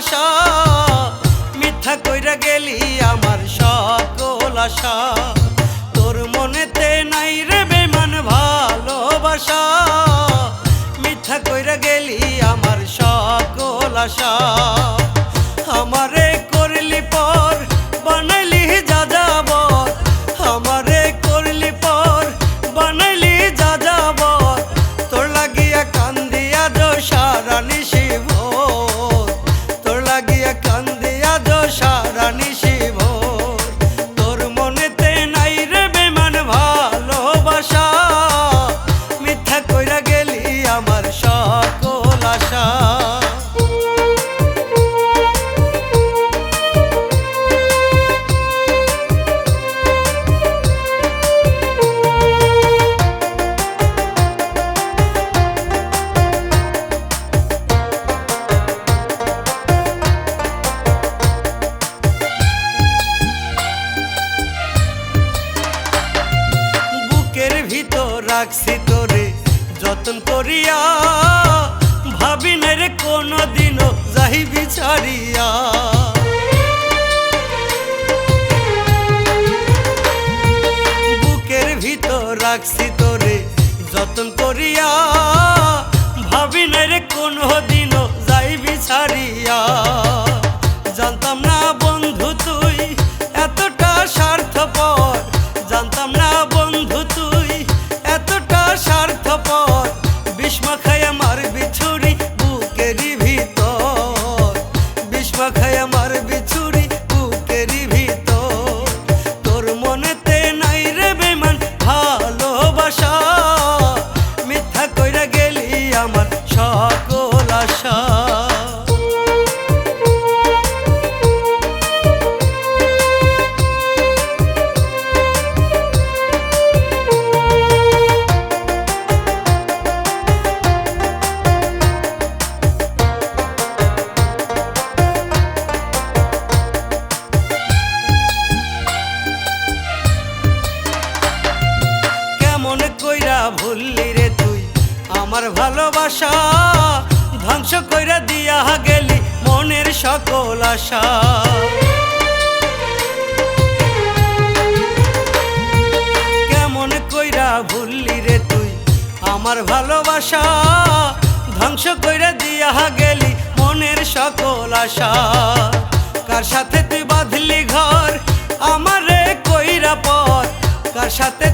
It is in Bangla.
ভালোবাসা মিথ্যা কইরা গেলি আমার সকল আশা। তোর মনেতে নাই রে বেমান ভালোবাসা, মিথ্যা কইরা গেলি আমার সকল আশা। আমারে রাখছি তোরে, যতন করিয়া ভাবি না রে কোনো দিনও যাই বিচারিয়া বুকের ভিতর রাখছি তোরে, যতন করিয়া ভাবি না রে কোনো দিনও যাই বিচারিয়া ಪಖಯ ಮ কইরা ভুললি রে তুই, আমার ভালোবাসা ধ্বংস কইরা দিয়া গেলি মনের সকল আশা। কেমন কইরা ভুললি রে তুই, আমার ভালোবাসা ধ্বংস কইরা দিয়া গেলি মনের সকল আশা। কার সাথে তুই বাঁধলি ঘর, আমারে কইরা পর, কার সাথে